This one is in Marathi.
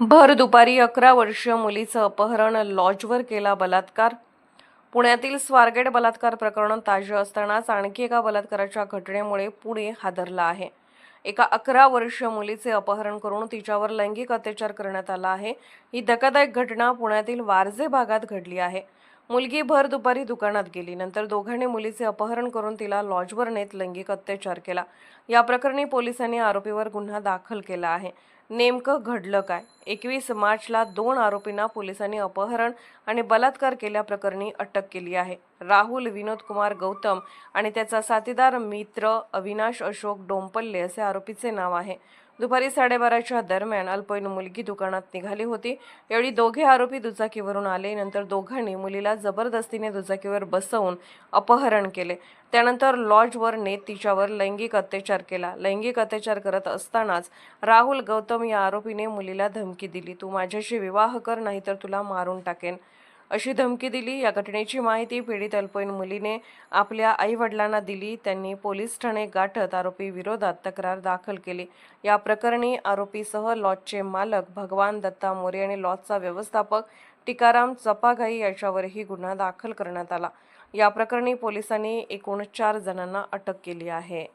भर दुपारी अकरा वर्षीय मुलीचं अपहरण लॉजवर केला बलात्कार. पुण्यातील स्वारगेट बलात्कार प्रकरण ताजे असतानाच आणखी एका बलात्काराच्या घटनेमुळे पुणे हादरला आहे. एका अकरा वर्षीय मुलीचे अपहरण करून तिच्यावर लैंगिक अत्याचार करण्यात आला आहे. ही धक्कादायक घटना पुण्यातील वारजे भागात घडली आहे. मुलगी भर दुपारी दुकानात गेली. नंतर दोघांनी मुलीचे अपहरण करून तिला लॉजवर नेत लैंगिक अत्याचार केला. या प्रकरणी पोलिसांनी आरोपीवर गुन्हा दाखल केला आहे. नेमकं घडलं काय? एकवीस मार्चला दोन आरोपींना पोलिसांनी अपहरण आणि बलात्कार केल्याप्रकरणी अटक केली आहे. राहुल विनोद कुमार गौतम आणि त्याचा साथीदार मित्र अविनाश अशोक डोंपल्ले असे आरोपीचे नाव आहे. दुपारी साडेबाराच्या दरम्यान अल्पवयीन मुलगी दुकानात निघाली होती. यावेळी दोघे आरोपी दुचाकीवरून आले. नंतर दोघांनी मुलीला जबरदस्तीने दुचाकीवर बसवून अपहरण केले. त्यानंतर लॉजवरने तिच्यावर लैंगिक अत्याचार केला. लैंगिक अत्याचार करत असतानाच राहुल गौतम या आरोपीने मुलीला धमकी दिली. तू माझ्याशी विवाह कर नाहीतर तुला मारून टाकेन. अशी धमकी दिली. या घटनेची माहिती पीडित अल्पवयीन मुलीने आपल्या आईवडिलांना दिली. त्यांनी पोलीस ठाणे गाठत आरोपी विरोधात तक्रार दाखल केली. या प्रकरणी आरोपीसह लॉजचे मालक भगवान दत्ता मोरे आणि लॉजचा व्यवस्थापक टिकाराम चपाघाई याच्यावरही गुन्हा दाखल करण्यात आला. या प्रकरणी पोलिसांनी एकूण चार जणांना अटक केली आहे.